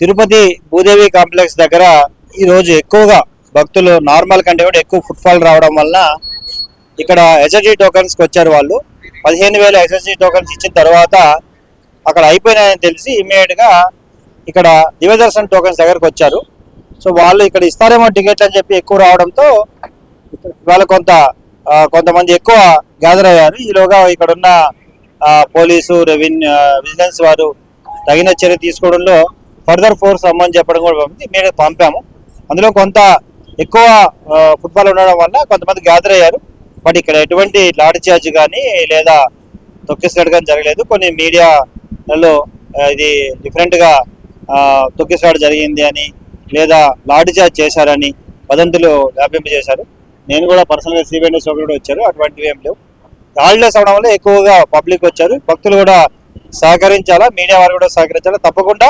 Tirupati Bhudevi complex దగ్గర ఈరోజు ఎక్కువగా భక్తులు నార్మల్ కంటే కూడా ఎక్కువ ఫుట్ఫాల్ రావడం వలన ఇక్కడ ఎస్ఎస్జి టోకన్స్కి వచ్చారు వాళ్ళు. పదిహేను వేల ఎస్ఎస్జి టోకన్స్ ఇచ్చిన తర్వాత అక్కడ అయిపోయినాయని తెలిసి ఇమ్మీడియట్గా ఇక్కడ దివ్యదర్శన్ టోకన్స్ దగ్గరకు వచ్చారు. సో వాళ్ళు ఇక్కడ ఇస్తారేమో టికెట్ అని చెప్పి ఎక్కువ రావడంతో వాళ్ళు కొంత కొంతమంది ఎక్కువ గ్యాదర్ అయ్యారు. ఈలోగా ఇక్కడ ఉన్న పోలీసు రెవెన్యూ విజిలెన్స్ వారు తగిన చర్య తీసుకోవడంలో ఫర్దర్ ఫోర్స్ రమ్మని చెప్పడం కూడా పంపింది మేము పంపాము. అందులో కొంత ఎక్కువ ఫుట్బాల్ ఉండడం వల్ల కొంతమంది గ్యాదర్ అయ్యారు. బట్ ఇక్కడ ఎటువంటి లాఠీ చార్జ్ కానీ లేదా తొక్కిసలాట కానీ జరగలేదు. కొన్ని మీడియాలలో ఇది డిఫరెంట్గా తొక్కిసలాట జరిగింది అని లేదా లాఠీ చార్జ్ చేశారని వదంతులు వ్యాపింపజేశారు. నేను కూడా పర్సనల్గా సిబిఐ సోకులు కూడా వచ్చారు అటువంటివి ఏం లేవు. హాలిడేస్ అవడం వల్ల ఎక్కువగా పబ్లిక్ వచ్చారు. భక్తులు కూడా సహకరించాలా? మీడియా వారు కూడా సహకరించాలా? తప్పకుండా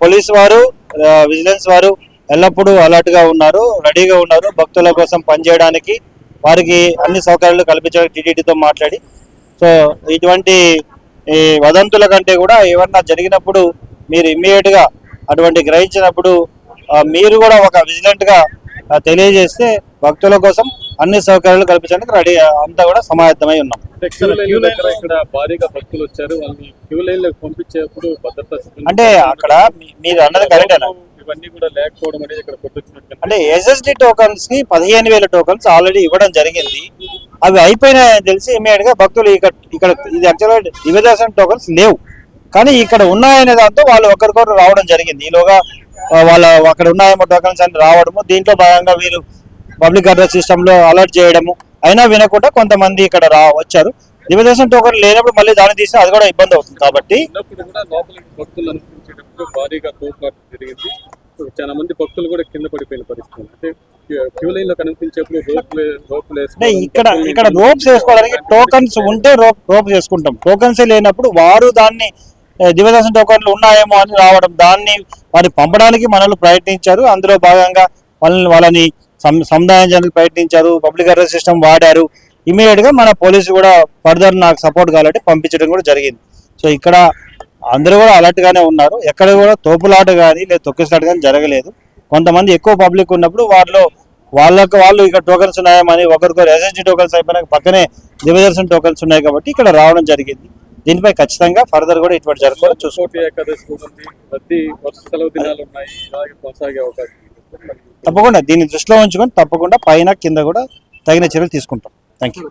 పోలీస్ వారు విజిలెన్స్ వారు ఎల్లప్పుడూ అలర్ట్గా ఉన్నారు రెడీగా ఉన్నారు. భక్తుల కోసం పనిచేయడానికి వారికి అన్ని సౌకర్యాలు కల్పించడానికి టీటీడీతో మాట్లాడి సో ఇటువంటి ఈ వదంతుల కంటే కూడా ఏమన్నా జరిగినప్పుడు మీరు ఇమ్మీడియట్గా అటువంటి గ్రహించినప్పుడు మీరు కూడా ఒక విజిలెంట్గా తెలియజేస్తే భక్తుల కోసం అన్ని సౌకర్యాలు కల్పించడానికి రెడీ అంతా కూడా సమాయత్తమై ఉన్నాం. అంటే అక్కడ మీ- మీరు అన్నది కరెక్టేనా? అంటే ఎస్ఎస్డి టోకన్స్కి పదిహేను వేల టోకన్స్ ఆల్రెడీ ఇవ్వడం జరిగింది. అవి అయిపోయినాయని తెలిసి ఇమీడియట్గా భక్తులు ఇక్కడ ఇక్కడ ఇది యాక్చువల్గా దివ్యదర్శన్ టోకన్స్ లేవు. కానీ ఇక్కడ ఉన్నాయనే దాంతో వాళ్ళు ఒకరికొకరు రావడం జరిగింది. ఈలోగా వాళ్ళ అక్కడ ఉన్నాయేమో టోకన్స్ అని రావడము. దీంట్లో భాగంగా వీరు పబ్లిక్ అడ్రస్ సిస్టమ్లో అలర్ట్ చేయడము అయినా వినకుండా కొంతమంది ఇక్కడ రా వచ్చారు. దివ్యదర్శన్ టోకన్ లేనప్పుడు మళ్ళీ దాన్ని తీస్తే అది కూడా ఇబ్బంది అవుతుంది కాబట్టి చాలా మంది భక్తులు కూడా కింద పడిపోయిన పరిస్థితి. అంటే ఇక్కడ ఇక్కడ రోప్స్ వేసుకోవడానికి టోకన్స్ ఉంటే రోప్ రోప్ చేసుకుంటాం. టోకన్స్ లేనప్పుడు వారు దాన్ని దివ్యదర్శన టోకన్లు ఉన్నాయేమో అని రావడం దాన్ని వారి పంపడానికి మనల్ని ప్రయత్నించారు. అందులో భాగంగా వాళ్ళని వాళ్ళని సముదాయించడానికి ప్రయత్నించారు పబ్లిక్ అడ్రస్ సిస్టమ్ వాడారు. ఇమీడియట్గా మన పోలీసులు కూడా ఫర్దర్ నాకు సపోర్ట్ కావాలంటే పంపించడం కూడా జరిగింది. సో ఇక్కడ అందరూ కూడా అలర్ట్ గానే ఉన్నారు. ఎక్కడ కూడా తోపులాట కానీ లేదా తొక్కిసలాట కానీ జరగలేదు. కొంతమంది ఎక్కువ పబ్లిక్ ఉన్నప్పుడు వాళ్ళు వాళ్ళకు వాళ్ళు ఇక్కడ టోకన్స్ ఉన్నాయని ఒకరికొకరు ఎస్ఎస్జీ టోకన్స్ అయిపోయినాక పక్కనే దివ్యదర్శన్ టోకన్స్ ఉన్నాయి కాబట్టి ఇక్కడ రావడం జరిగింది. దీనిపై ఖచ్చితంగా ఫర్దర్ కూడా ఇటువంటి జరగకుండా చూసుకోవాలి. తప్పకుండా దీన్ని దృష్టిలో ఉంచుకొని తప్పకుండా పైన కింద కూడా తగిన చర్యలు తీసుకుంటాం. Thank you